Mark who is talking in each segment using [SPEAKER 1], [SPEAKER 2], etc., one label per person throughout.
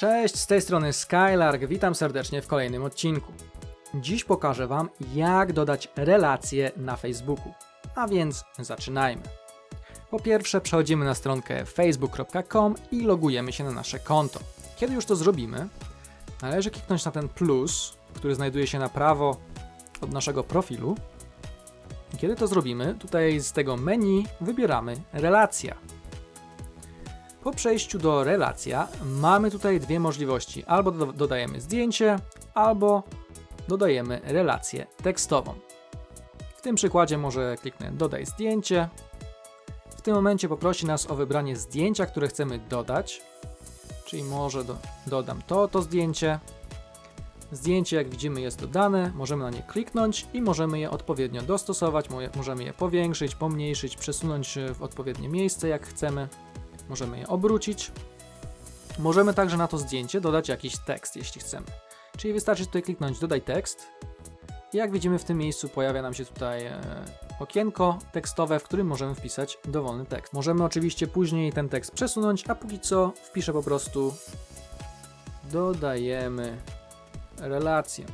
[SPEAKER 1] Cześć, z tej strony Skylark, witam serdecznie w kolejnym odcinku. Dziś pokażę Wam, jak dodać relacje na Facebooku. A więc zaczynajmy. Po pierwsze, przechodzimy na stronkę facebook.com i logujemy się na nasze konto. Kiedy już to zrobimy, należy kliknąć na ten plus, który znajduje się na prawo od naszego profilu. Kiedy to zrobimy, tutaj z tego menu wybieramy relacja. Po przejściu do relacja mamy tutaj dwie możliwości. Albo do- dodajemy zdjęcie, albo dodajemy relację tekstową. W tym przykładzie może kliknę dodaj zdjęcie. W tym momencie poprosi nas o wybranie zdjęcia, które chcemy dodać. Czyli może do, dodam to, to zdjęcie. Zdjęcie, jak widzimy, jest dodane. Możemy na nie kliknąć i możemy je odpowiednio dostosować. Możemy je powiększyć, pomniejszyć, przesunąć w odpowiednie miejsce, jak chcemy. Możemy je obrócić. Możemy także na to zdjęcie dodać jakiś tekst, jeśli chcemy. Czyli wystarczy tutaj kliknąć dodaj tekst. Jak widzimy w tym miejscu pojawia nam się tutaj e, okienko tekstowe, w którym możemy wpisać dowolny tekst. Możemy oczywiście później ten tekst przesunąć, a póki co wpiszę po prostu dodajemy relację.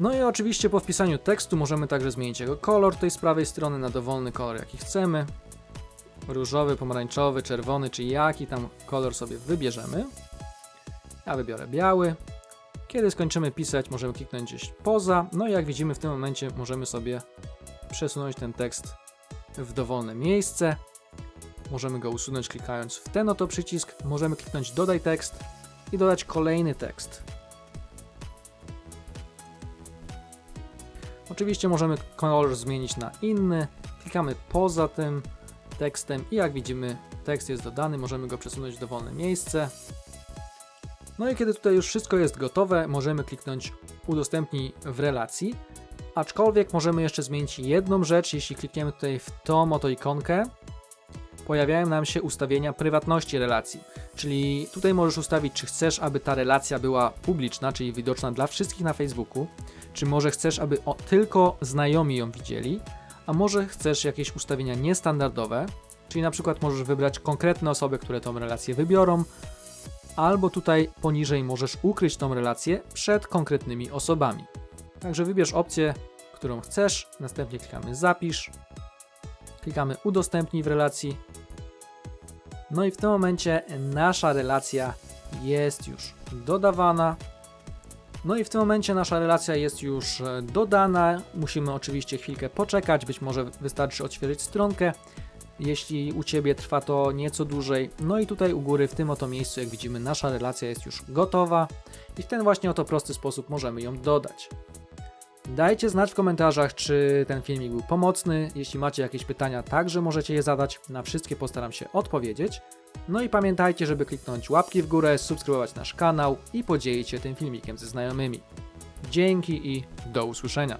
[SPEAKER 1] No i oczywiście po wpisaniu tekstu możemy także zmienić jego kolor tej z prawej strony na dowolny kolor jaki chcemy różowy, pomarańczowy, czerwony, czy jaki tam kolor sobie wybierzemy. Ja wybiorę biały. Kiedy skończymy pisać, możemy kliknąć gdzieś poza. No i jak widzimy, w tym momencie możemy sobie przesunąć ten tekst w dowolne miejsce. Możemy go usunąć klikając w ten oto przycisk. Możemy kliknąć dodaj tekst i dodać kolejny tekst. Oczywiście możemy kolor zmienić na inny. Klikamy poza tym tekstem i jak widzimy tekst jest dodany, możemy go przesunąć w dowolne miejsce. No i kiedy tutaj już wszystko jest gotowe, możemy kliknąć udostępnij w relacji, aczkolwiek możemy jeszcze zmienić jedną rzecz, jeśli klikniemy tutaj w tą oto ikonkę, pojawiają nam się ustawienia prywatności relacji, czyli tutaj możesz ustawić, czy chcesz, aby ta relacja była publiczna, czyli widoczna dla wszystkich na Facebooku, czy może chcesz, aby o, tylko znajomi ją widzieli, a może chcesz jakieś ustawienia niestandardowe, czyli na przykład możesz wybrać konkretne osoby, które tą relację wybiorą, albo tutaj poniżej możesz ukryć tą relację przed konkretnymi osobami. Także wybierz opcję, którą chcesz, następnie klikamy zapisz, klikamy udostępnij w relacji. No i w tym momencie nasza relacja jest już dodawana. No i w tym momencie nasza relacja jest już e, dodana. Musimy oczywiście chwilkę poczekać, być może wystarczy odświeżyć stronkę. Jeśli u Ciebie trwa to nieco dłużej, no i tutaj u góry w tym oto miejscu, jak widzimy, nasza relacja jest już gotowa i w ten właśnie oto prosty sposób możemy ją dodać. Dajcie znać w komentarzach, czy ten filmik był pomocny. Jeśli macie jakieś pytania, także możecie je zadać. Na wszystkie postaram się odpowiedzieć. No i pamiętajcie, żeby kliknąć łapki w górę, subskrybować nasz kanał i podzielić się tym filmikiem ze znajomymi. Dzięki i do usłyszenia.